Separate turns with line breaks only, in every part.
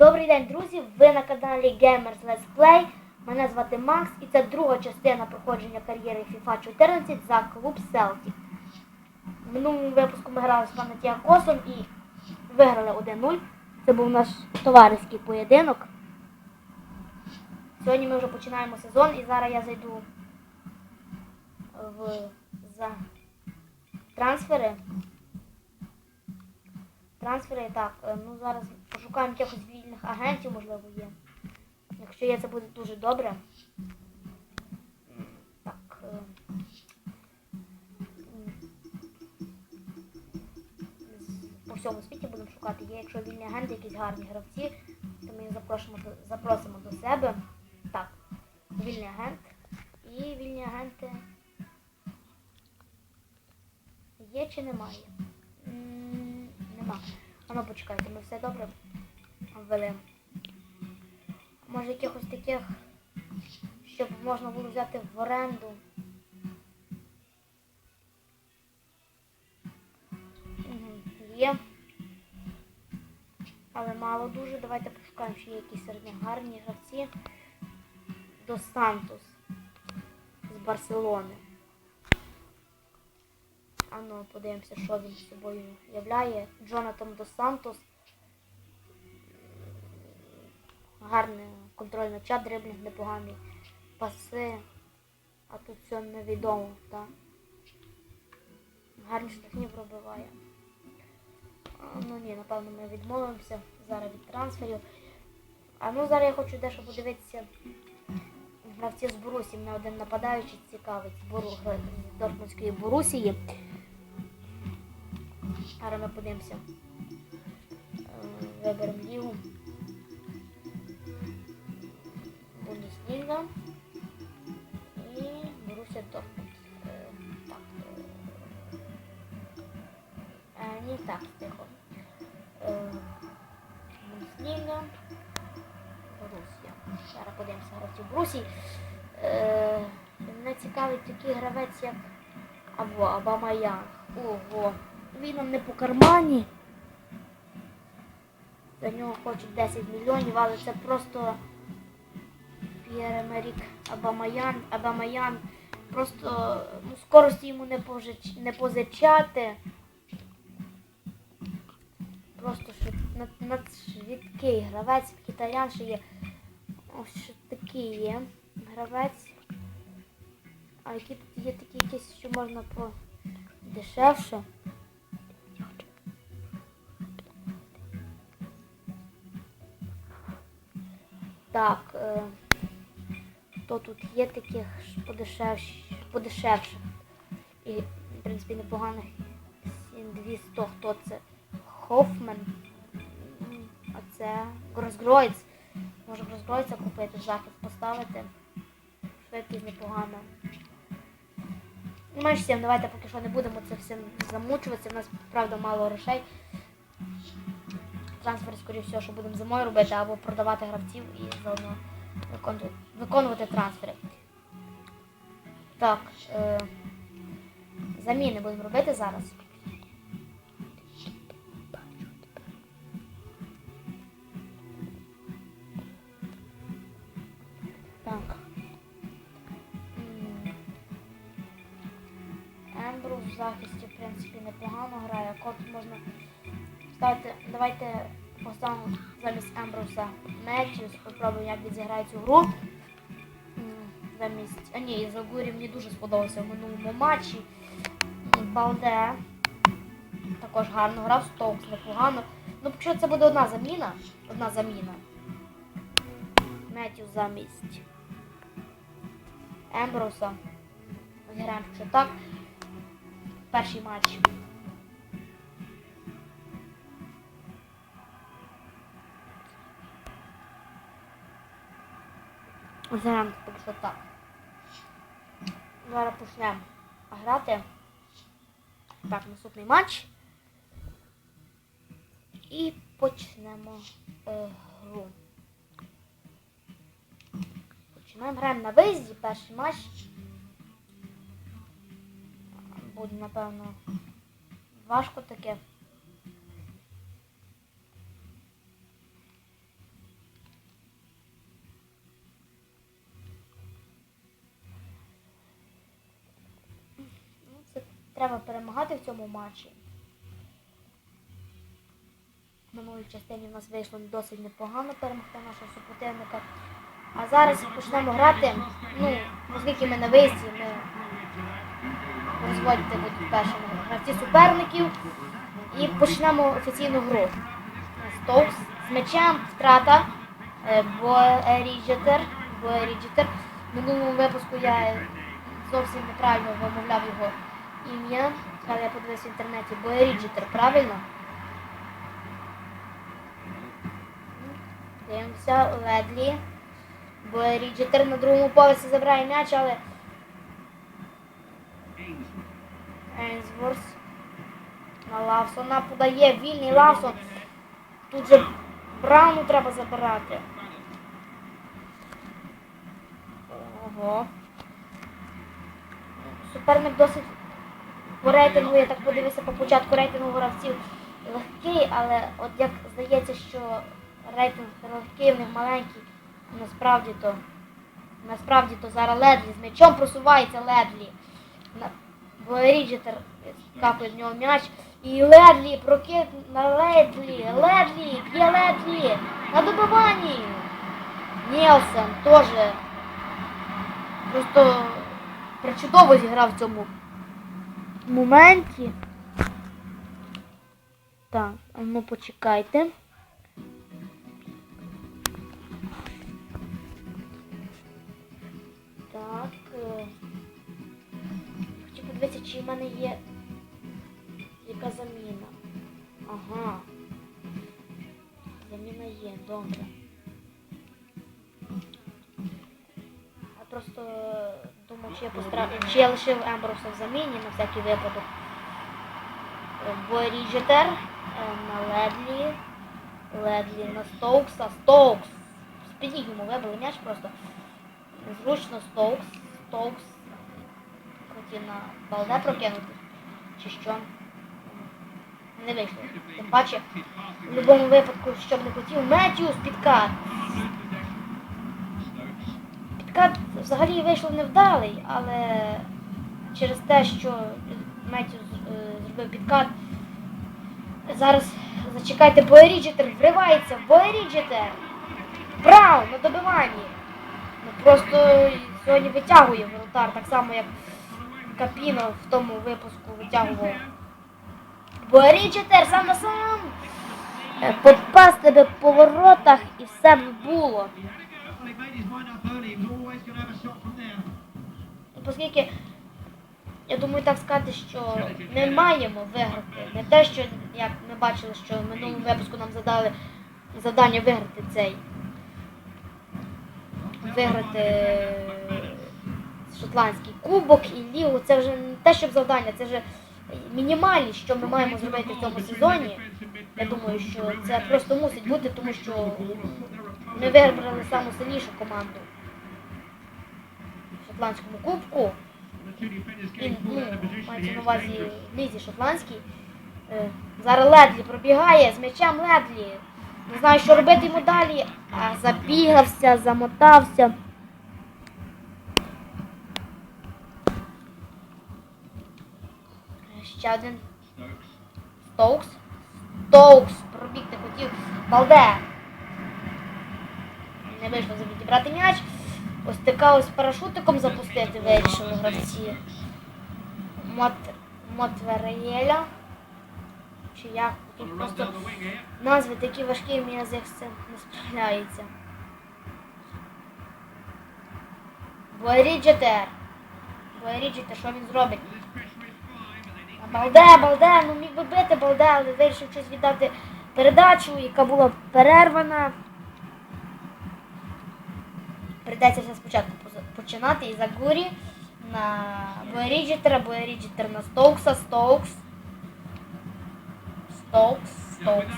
Добрий день, друзі! Ви на каналі Gamers Let's Play. Мене звати Макс і це друга частина проходження кар'єри FIFA 14 за клуб Celtic. В минулому випуску ми грали з Панатіакосом і виграли 1-0. Це був наш товариський поєдинок. Сьогодні ми вже починаємо сезон і зараз я зайду в за трансфери. Трансфери, так, е, ну зараз пошукаємо якихось вільних агентів, можливо, є. Якщо є, це буде дуже добре. Так. е, По всьому світі будемо шукати. Є, якщо вільні агенти, якісь гарні гравці, то ми їх запрошимо до, запросимо до себе. Так, вільний агент. І вільні агенти. Є чи немає? А ну почекайте, ми все добре ввели. Може якихось таких, щоб можна було взяти в оренду. Є. Але мало дуже. Давайте пошукаємо, ще є якісь серед них гарні гравці. До Сантос з Барселони. А ну, подивимося, що він собою являє. Джонатан Дос Сантос. Гарний контроль м'яча, дриблінг непоганий. Паси. А тут все невідомо, так. Гарні штрафні пробиває. Ну ні, напевно, ми відмовимося зараз від трансферів. А ну зараз я хочу дещо подивитися гравці з Борусі. Мене один нападаючий цікавить з, Дортмундської Борусії. Зараз ми подивимося. Е, Виберемо лігу. Бундесліга. І Борусsia Дортмунд. Е, Так. е, е, Ні, так, тихо. Бундесліга. Борусsia. Зараз подивимося гравців Борусії. Мене цікавить такий гравець, як або Абамаян. Ого. Він нам не по кармані. За нього хочуть 10 мільйонів, але це просто П'єре-Мерік Абамаян. Абамаян просто ну, скорості йому не, пожич, не позичати. Просто над, надшвидкий гравець, китаян ще є. Ось що такий є гравець. А які тут є такі якісь, що можна по Так, е, то тут є таких ж подешевш, подешевше. І, в принципі, непоганих 7200, хто це? Хоффман. А це Гросгройц. Може Гросгройця купити, захист поставити. Швидкість непогана. Ну, Менш всім, давайте поки що не будемо це всім замучуватися. У нас, правда, мало грошей. Трансфер, скоріше всього, що будемо зимою робити, або продавати гравців і заодно виконувати, виконувати трансфери. Так, е, заміни будемо робити зараз. Він цю гру. Замість. А ні, Загурі мені дуже сподобався в минулому матчі. Балде також гарно грав, Стоукс непогано. Ну, якщо це буде одна заміна, одна заміна. Меттіус замість Ембруса. Зіграємо що так. Перший матч. Зіграємо поки так. Зараз почнемо грати. Так, наступний матч. І почнемо е, гру. Починаємо граємо на виїзді, перший матч. Буде, напевно, важко таке. Треба перемагати в цьому матчі. В минулій частині в нас вийшло досить непогано перемогти нашого супротивника. А зараз почнемо грати. Ну, оскільки ми на виїзді, ми розводити будуть першими гравці суперників. І почнемо офіційну гру. Стоукс з м'ячем втрата. Е, Боеріджетер. Боеріджетер. В минулому випуску я зовсім неправильно вимовляв його ім'я, але я подивився в інтернеті. Боеріджетер, правильно? Дивимося, Ледлі. Боеріджетер на другому поверсі забирає м'яч, але Ейнсворс на Лавсона подає вільний Лавсон. Тут же Брауну треба забирати. Ого. Суперник досить по рейтингу, я так подивився по початку рейтингу гравців легкий, але от як здається, що рейтинг легкий, в них маленький, насправді то насправді то зараз Ледлі з м'ячом просувається Ледлі. Бо Ріджетер скакує в нього м'яч. І Ледлі прокид на Ледлі. Ледлі, б'є Ледлі. На добиванні. Нілсен теж просто причудово зіграв цьому моменті. Так, а ну почекайте. Так. е, Хочу подивитися, чи в мене є яка заміна. Ага. Заміна є, добре. Чи я постра... чи я лишив Емброса в заміні на всякий випадок. Боріджетер е, на Ледлі. Ледлі на Стоукса. Стоукс. З-під йому вибили м'яч просто. Зручно Стоукс. Стоукс. Хотів на балде прокинути. Чи що? Не вийшло. Тим паче, в будь-якому випадку, що б не хотів, Меттіус підкат. Підкат взагалі вийшло невдалий, але через те, що Меттіус е, зробив підкат, зараз зачекайте, Боеріджетер вривається, Боеріджетер! Браун на добиванні! Ну просто сьогодні витягує воротар, так само як Капіно в тому випуску витягував. Борічетер сам на сам. Е, Попас тебе по воротах і все б було.
There.
Оскільки, я думаю так сказати, що ми маємо виграти. Не те, що як ми бачили, що в минулому випуску нам задали завдання виграти цей. Виграти е, шотландський кубок і лігу. Це вже не те, щоб завдання, це вже мінімальність, що ми маємо зробити в цьому сезоні. Я думаю, що це просто мусить бути, тому що ми вибрали саму сильнішу команду шотландському кубку. І, ну, мається на увазі лізі шотландській. Е, Зараз Ледлі пробігає з м'ячем Ледлі. Не знаю, що робити йому далі. А забігався, замотався. Е, Ще один Стоукс. Стоукс. Пробігти хотів. Балде. Не вийшло відібрати м'яч. Ось така ось парашутиком запустити вирішили гравці. Мот... Мотвереєля. Чи як? Тут просто назви такі важкі, мені з них це не справляється. Боеріджетер. Боеріджетер, що він зробить? Балде, Балде, ну міг би бити Балде, але вирішив щось віддати передачу, яка була перервана. Прийдеться все спочатку починати і Загурі на Боеріджетера, Боеріджетер на Стоукса, Стоукс. Стоукс, Стоукс.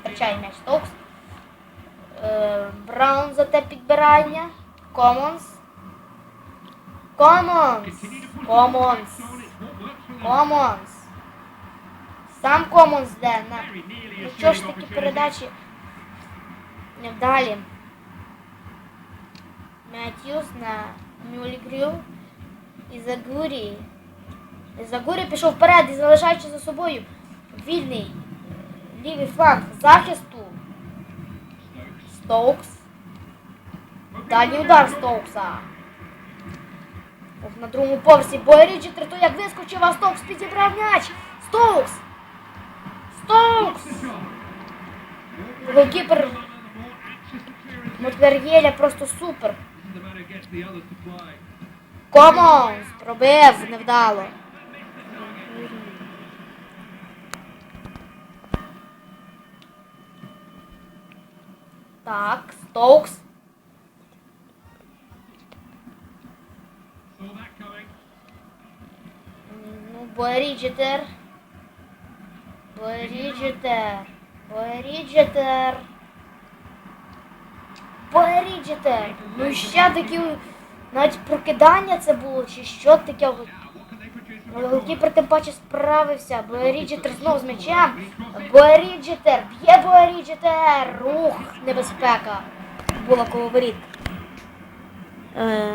Втрачає м'яч Стоукс. Е, Браун за те підбирання. Комонс. Комонс. Комонс. Комонс. Сам Комонс де на. Ну що ж такі передачі невдалі. Меттьюс на Мюлігрю і Загурі. Загурі пішов вперед і залишаючи за собою вільний лівий фланг захисту. Стоукс. Далі удар Стоукса. Ох, на другому поверсі Бойріджі то як вискочив, а Стоукс підібрав м'яч. Стоукс! Стоукс! Голкіпер Мотвер'єля просто супер. Комонс! Пробив невдало. Так, Стоукс. Ну, Боріджетер. Боріджетер. Боріджетер. Боріджетер. Ну ще такі навіть прокидання це було, чи що таке. Голкіпер тим паче справився. Боріджетер знов з м'ячем. Боріджетер. Б'є Боріджетер. Рух, небезпека. Була коло воріт. Е,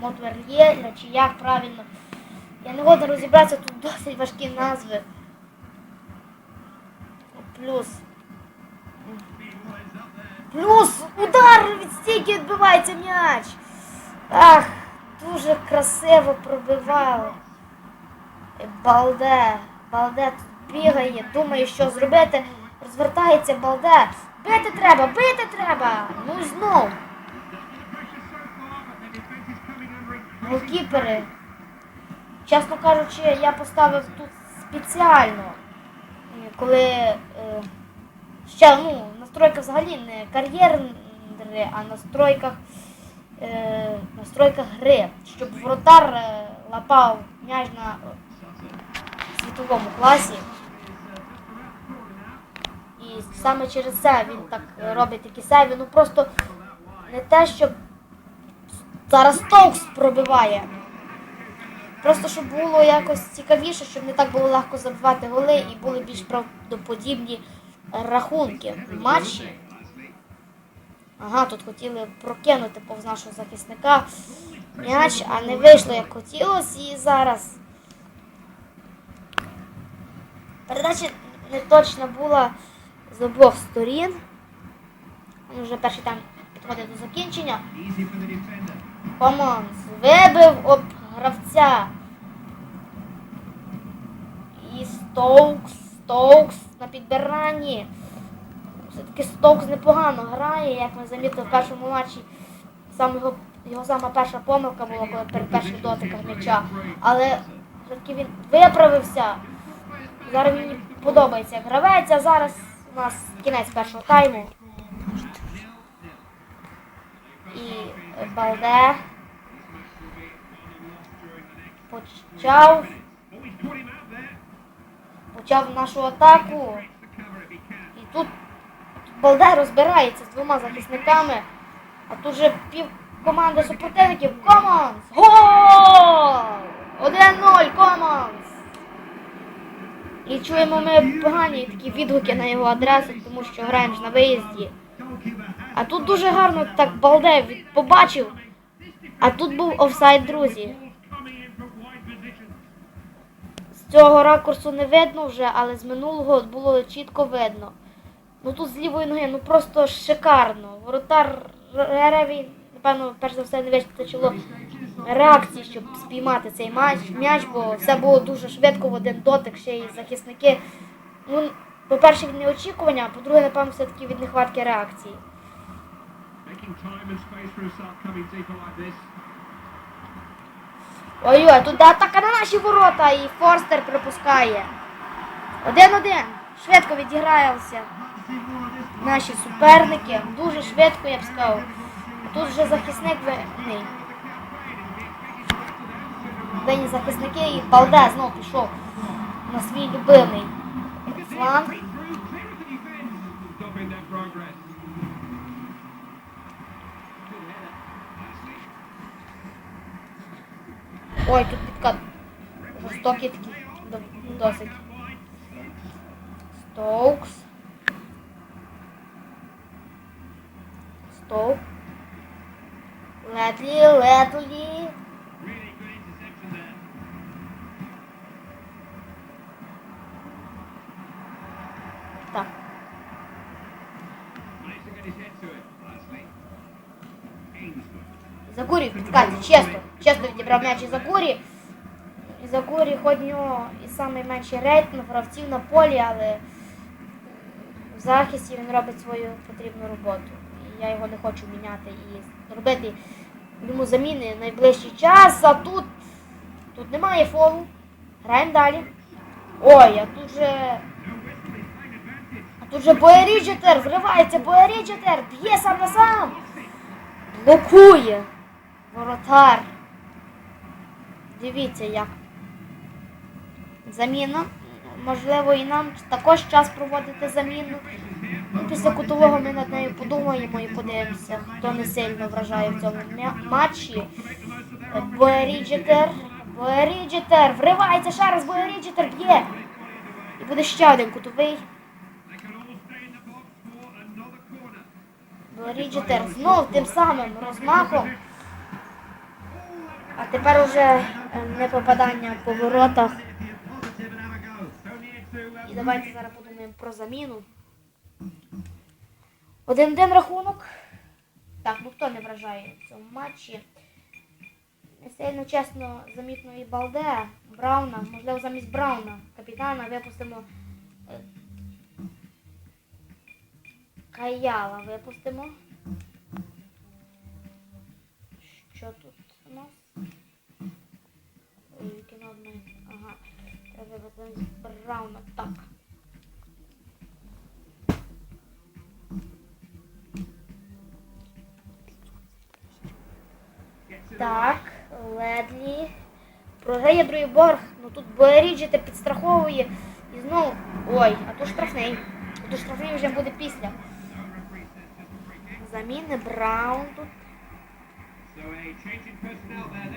Мотверлє, чи як правильно. Я не годен розібратися, тут досить важкі назви. Плюс. Плюс удар від стійки відбивається м'яч. Ах, дуже красиво пробивали. Балде. Балде тут бігає, думає, що зробити. Розвертається балде. Бити треба, бити треба. Ну і знов. Голкіпери. Чесно кажучи, я поставив тут спеціально, е, коли е, ще ну, настройка взагалі не кар'єрні, а настройках, е, настройках гри, щоб воротар е, лапав м'яч на світовому класі. І саме через це він так робить такі сейви. Ну просто не те, щоб зараз Стоукс пробиває. Просто щоб було якось цікавіше, щоб не так було легко забивати голи і були більш правдоподібні рахунки в матчі. Ага, тут хотіли прокинути повз нашого захисника м'яч, а не вийшло як хотілося і зараз. Передача не точна була з обох сторін. Ну, Вже перший тайм підходить до закінчення. Команс вибив об гравця. І Стоукс, Стоукс на підбиранні. Все-таки Стоукс непогано грає, як ми замітили в першому матчі. Сам його, його сама перша помилка була, коли перед першим дотиком м'яча. Але все-таки він виправився. Зараз мені подобається як гравець, а зараз у нас кінець першого тайму. І Балде почав, почав нашу атаку. І тут Балде розбирається з двома захисниками. А тут же пів команди супротивників. Команс! Гол! 1-0 Команс! І чуємо ми погані такі відгуки на його адресу, тому що граємо ж на виїзді. А тут дуже гарно так Балде побачив. А тут був офсайд, друзі. Цього ракурсу не видно вже, але з минулого було чітко видно. Ну тут з лівої ноги, ну просто шикарно. Воротар Реві, напевно, перш за все не вистачило реакції, щоб спіймати цей матч, м'яч, бо все було дуже швидко в один дотик, ще й захисники. Ну, по-перше, від неочікування, а по-друге, напевно, все-таки від нехватки реакції. Ой-ой, тут атака на наші ворота і Форстер припускає. Один-один. Швидко відіграються наші суперники. Дуже швидко, я б сказав. Тут вже захисник винний. Винні захисники і Балде знов пішов на свій любимий фланг. Ой, тут підкат. Жорстокий такий. Досить. Стоукс. Стоук.
Летлі, Летлі. Так.
Загурі в чесно. Чесно відібрав м'яч і Загурі. І Загурі хоч в нього і найменший рейтинг гравців на полі, але в захисті він робить свою потрібну роботу. І я його не хочу міняти і робити йому заміни найближчий час, а тут, тут немає фолу. Граємо далі. Ой, а тут же. А тут же Боеріджетер, вривається Боеріджетер, б'є сам на сам. Блокує. Воротар. Дивіться як. Заміна. Можливо, і нам також час проводити заміну. Ну, після кутового ми над нею подумаємо і подивимося, хто не сильно вражає в цьому матчі. Боеріджетер. Боеріджетер. Вривається ще раз, Боеріджетер б'є. І буде ще один кутовий. Боеріджетер знов тим самим розмахом. А тепер уже е, не попадання по воротах. І давайте зараз подумаємо про заміну. Один-один рахунок. Так, ну хто не вражає в цьому матчі? Не сильно чесно, замітно і Балде, Брауна, можливо, замість Брауна, капітана, випустимо е, Каяла випустимо. Що тут у нас? Ой, кіно одне. Ага. Брауна. Так. Так, Ледлі. Програє другий. Ну тут Боеріджете підстраховує. І знову. Ой, а то штрафний. А то штрафний вже буде після. Заміни Браун тут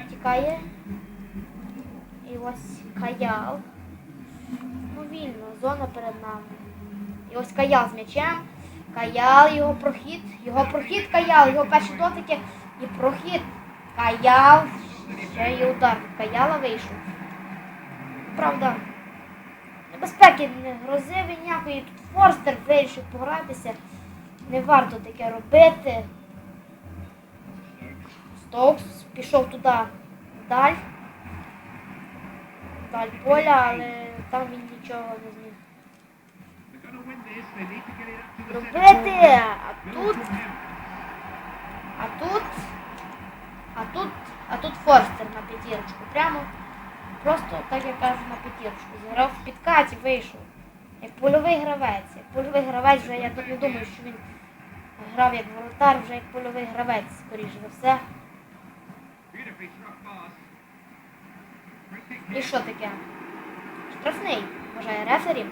тікає. І ось Каял. Вільно, зона перед нами. І ось Каял з м'ячем. Каял, його прохід. Його прохід Каял, його перші дотики і прохід. Каял. Ще є удар. Каяла вийшов. Правда, небезпеки не грозив і ніякої. Тут Форстер вирішив погратися. Не варто таке робити. Стокс пішов туди вдаль. Вдаль поля, але там він нічого не зміг робити. А тут, а тут, а тут, а тут Форстер на п'ятірочку. Прямо просто, так як кажу, на п'ятірочку. Зіграв в підкаті, вийшов. Як польовий гравець. Як польовий гравець вже я тут не думаю, що він грав як воротар, вже як польовий гравець, скоріше за все. І що таке? Штрафний, вважає рефері.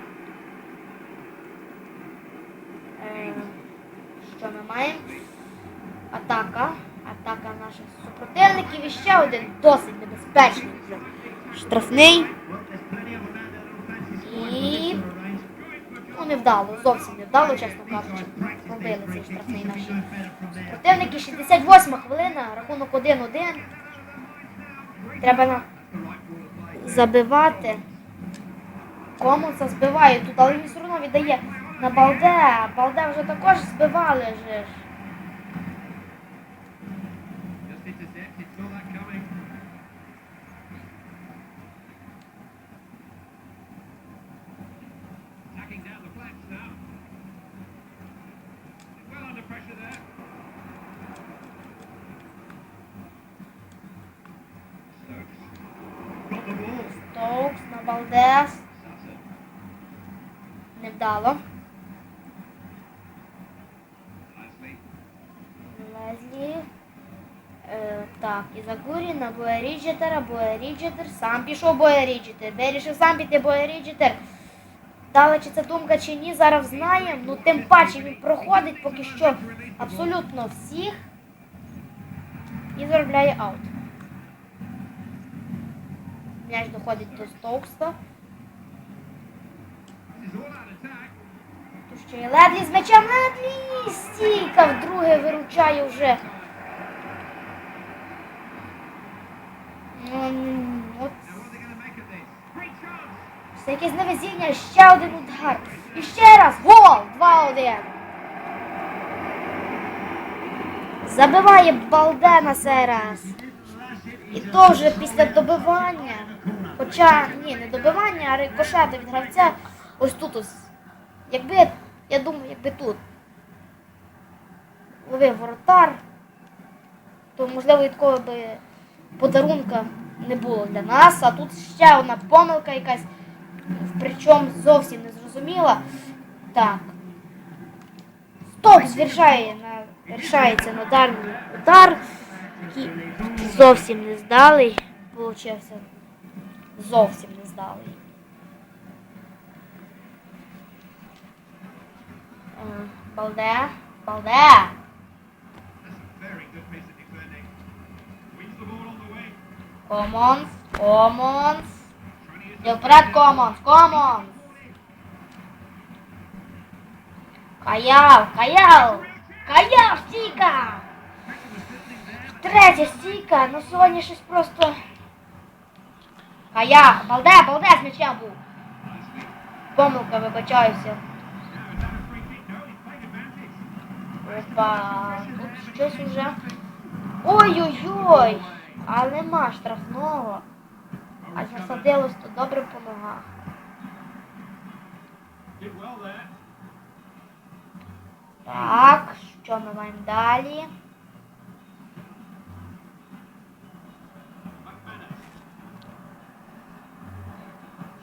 Е, що ми маємо? Атака. Атака наших супротивників. І ще один досить небезпечний. Штрафний. І ну, не вдало, зовсім не вдало, чесно кажучи. Пробили цей штрафний наші. Противники 68 хвилина, рахунок 1-1. Треба на забивати. Комуса збиває тут, але він все одно віддає на Балде. а Балде вже також збивали же. ж. Так, і Загурі на Боеріджетера, Боеріджетер, сам пішов Боеріджетер, вирішив сам піти Боеріджетер. Дали чи це думка чи ні, зараз знаємо. Ну тим паче він проходить поки що абсолютно всіх і заробляє аут. М'яч доходить до
attack.
Тут ще є Ледлі з м'ячем. Ледлі! Стійка вдруге виручає вже. Це якесь невезіння, ще один удар. І ще раз гол! 2-1. Забиває Балде на цей раз. І то вже після добивання. Хоча, ні, не добивання, а рикошета від гравця. Ось тут ось. Якби, я думаю, якби тут ловив воротар, то можливо і такого би подарунка не було для нас. А тут ще одна помилка якась, причому зовсім не зрозуміла. Так. Стоп зрішає на, рішається на дальній удар, який зовсім не здалий. Получився. Зовсім не здалий. Е, Балде, балде. Комонс, комонс. Йде вперед, комонс, комонс. Каяв, каяв. Каяв, стійка. Третя стійка, ну сьогодні щось просто. Каяв, балде, балде з м'ячем був. Помилка, вибачаюся. Опа, тут щось уже. Ой-ой-ой! А нема штрафного. А засадилось то добре по ногах. Так, що ми маємо далі?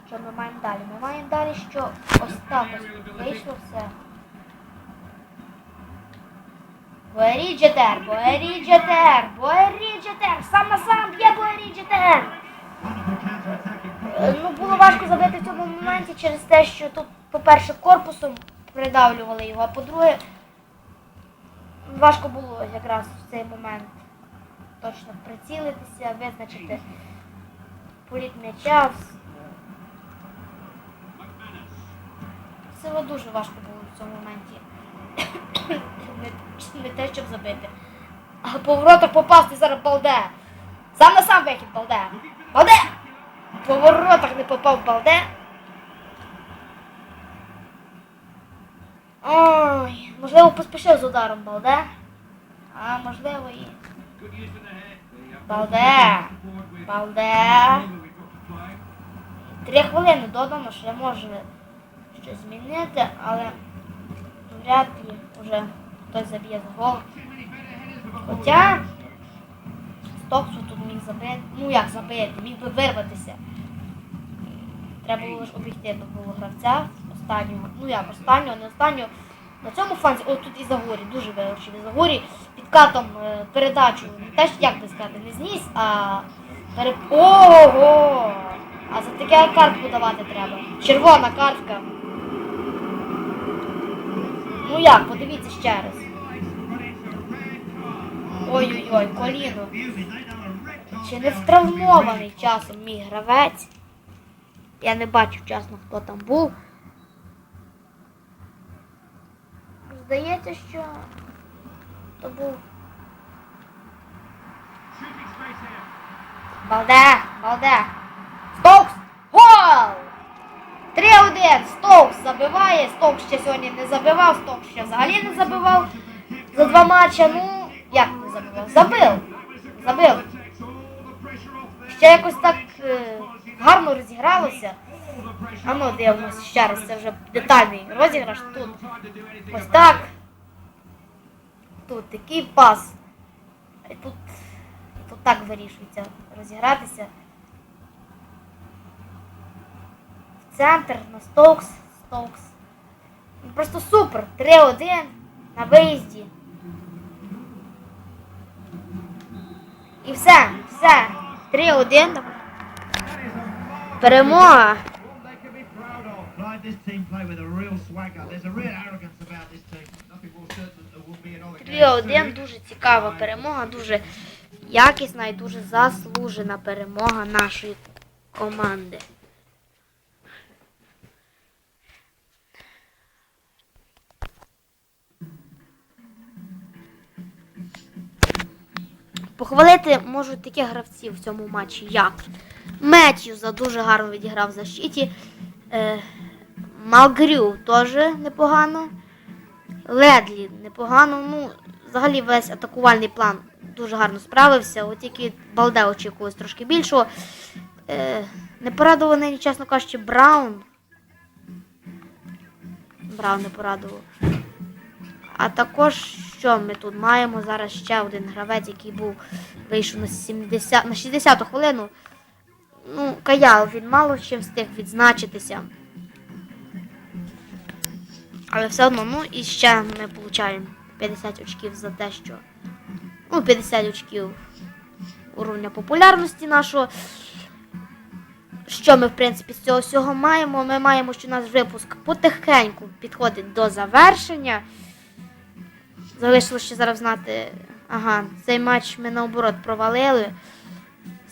Що ми маємо далі? Ми маємо далі, що ось так ось вийшло все. Боеріджетер, Боеріджетер, Боеріджетер, сам на сам б'є Боеріджетер. Ну, було важко забити в цьому моменті через те, що тут, по-перше, корпусом придавлювали його, а по-друге, важко було якраз в цей момент точно прицілитися, визначити політ м'яча. Все дуже важко було в цьому моменті. не, не те, щоб забити. А по воротах попасти зараз балде. Сам на сам вихід балде. Балде! По воротах не попав балде. Ой, можливо, поспішив з ударом балде. А можливо і. Балде. Балде. Три хвилини додано, ще може щось змінити, але вряд ли вже хтось заб'є за гол. Хоча Стоксу тут міг забити. Ну як забити, міг би вирватися. Треба було ж обійти до гравця останнього. Ну як останнього, не останнього. На цьому фланзі, о тут і Загорі, дуже виручив Загорі підкатом е, передачу, не те, що як би сказати, не зніс, а перед. Ого! А за таке картку давати треба. Червона картка. Ну як, подивіться ще раз. Ой-ой-ой, коліно. Чи не втравмований часом мій гравець? Я не бачу чесно, хто там був. Здається, що то був. Балде, Балде. Стокс! Гол! 3-1. Стокс забиває. Стокс ще сьогодні не забивав, Стокс ще взагалі не забивав. За два матча, ну, як не забивав? Забив. Забив. Ще якось так е, гарно розігралося. А ну дивимося ще раз, це вже детальний розіграш тут. Ось так. Тут такий пас. І тут, тут так вирішується розігратися. В центр на Стоукс. Стоукс. Ну, Просто супер. 3-1 на виїзді. І все, все. 3-1. Перемога.
One they can be proud of. Like this team play with a real swagger. There's a real arrogance about this team. Nothing more certain that there will be another game
3-1
soon.
дуже цікава перемога, дуже якісна і дуже заслужена перемога нашої команди. Похвалити можуть таких гравців в цьому матчі, як Меттьюза дуже гарно відіграв в защиті. Е, Малгрю теж непогано. Ледлі непогано. Ну, взагалі весь атакувальний план дуже гарно справився. От тільки Балде очікувалось трошки більшого. Е, не порадований, чесно кажучи, Браун. Браун не порадував. А також, що ми тут маємо зараз ще один гравець, який був вийшов на 70, на 60-ту хвилину. Ну, Каял, він мало чим встиг відзначитися. Але все одно, ну і ще ми получаємо 50 очків за те, що. Ну, 50 очків уровня популярності нашого. Що ми, в принципі, з цього всього маємо? Ми маємо, що наш випуск потихеньку підходить до завершення. Залишилося ще зараз знати. Ага, цей матч ми наоборот провалили.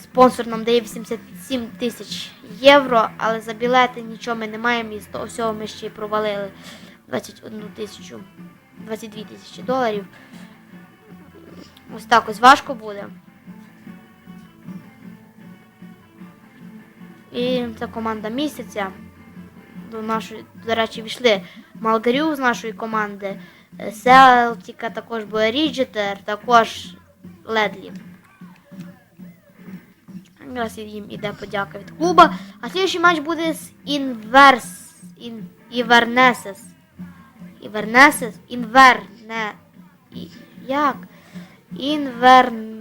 Спонсор нам дає 87 тисяч євро, але за білети нічого ми не маємо і з того всього ми ще й провалили 21 тисячу, 22 тисячі доларів. Ось так ось важко буде. І це команда місяця. До нашої, до речі, війшли Малгарю з нашої команди, Селтіка, також Боеріджетер, також Ледлі. Якраз їм іде подяка від клуба. А слідчий матч буде з Інверс. Ін, Івернесес. Івернесес. Інверне. І, як? Інвернес.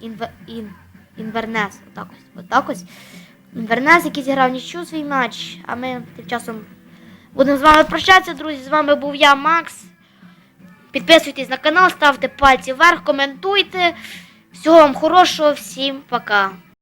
Інве, ін, інвернес. Отак ось. Отак ось. Інвернес, який зіграв нічого свій матч. А ми тим часом будемо з вами прощатися, друзі. З вами був я, Макс. Підписуйтесь на канал, ставте пальці вверх, коментуйте. Всього вам хорошого, всім пока.